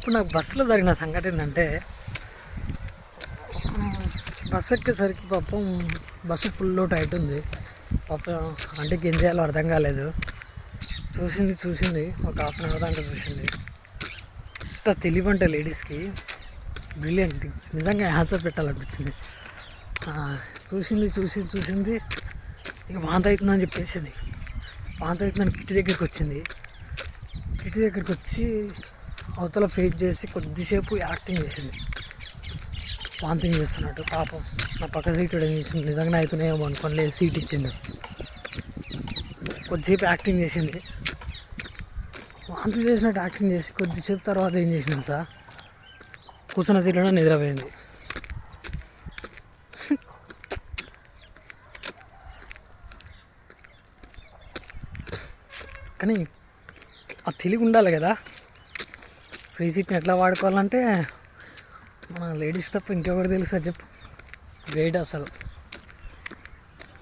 ఇప్పుడు నాకు బస్సులో జరిగిన సంఘటన ఏంటంటే బస్సు ఎక్కేసరికి పాపం బస్సు ఫుల్ టైట్ ఉంది పాపం అంటే ఏం చేయాలో అర్థం కాలేదు. చూసింది చూసింది ఒక హాఫ్ అన్ అవర్ అంటే చూసింది. ఎంత తెలివంట లేడీస్కి బ్రిలియంట్. నిజంగా హ్యాన్సర్ పెట్టాలనిపించింది. చూసింది చూసింది చూసింది ఇక వాంత అవుతుందని చెప్పేసింది. వాంత అవుతుందని కిటి దగ్గరికి వచ్చింది. కిటి దగ్గరికి వచ్చి అవతల ఫేస్ చేసి కొద్దిసేపు యాక్టింగ్ చేసింది. వాంతింగ్ చేస్తున్నట్టు పాపం నా పక్క సీట్ చేసింది? నిజంగానే అవుతున్నాయేమో అనుకోని లేదు సీట్ ఇచ్చిండు కొద్దిసేపు యాక్టింగ్ చేసింది. వాంతులు చేసినట్టు యాక్టింగ్ చేసి కొద్దిసేపు తర్వాత ఏం చేసింది సార్ కూర్చున్న సీట్లో నిద్రపోయింది. కానీ ఆ తెలివి ఉండాలి కదా. ఫ్రీ సీట్ని ఎట్లా వాడుకోవాలంటే మన లేడీస్ తప్ప ఇంకెవరు తెలుసా చెప్పు. గ్రేట్ అసలు.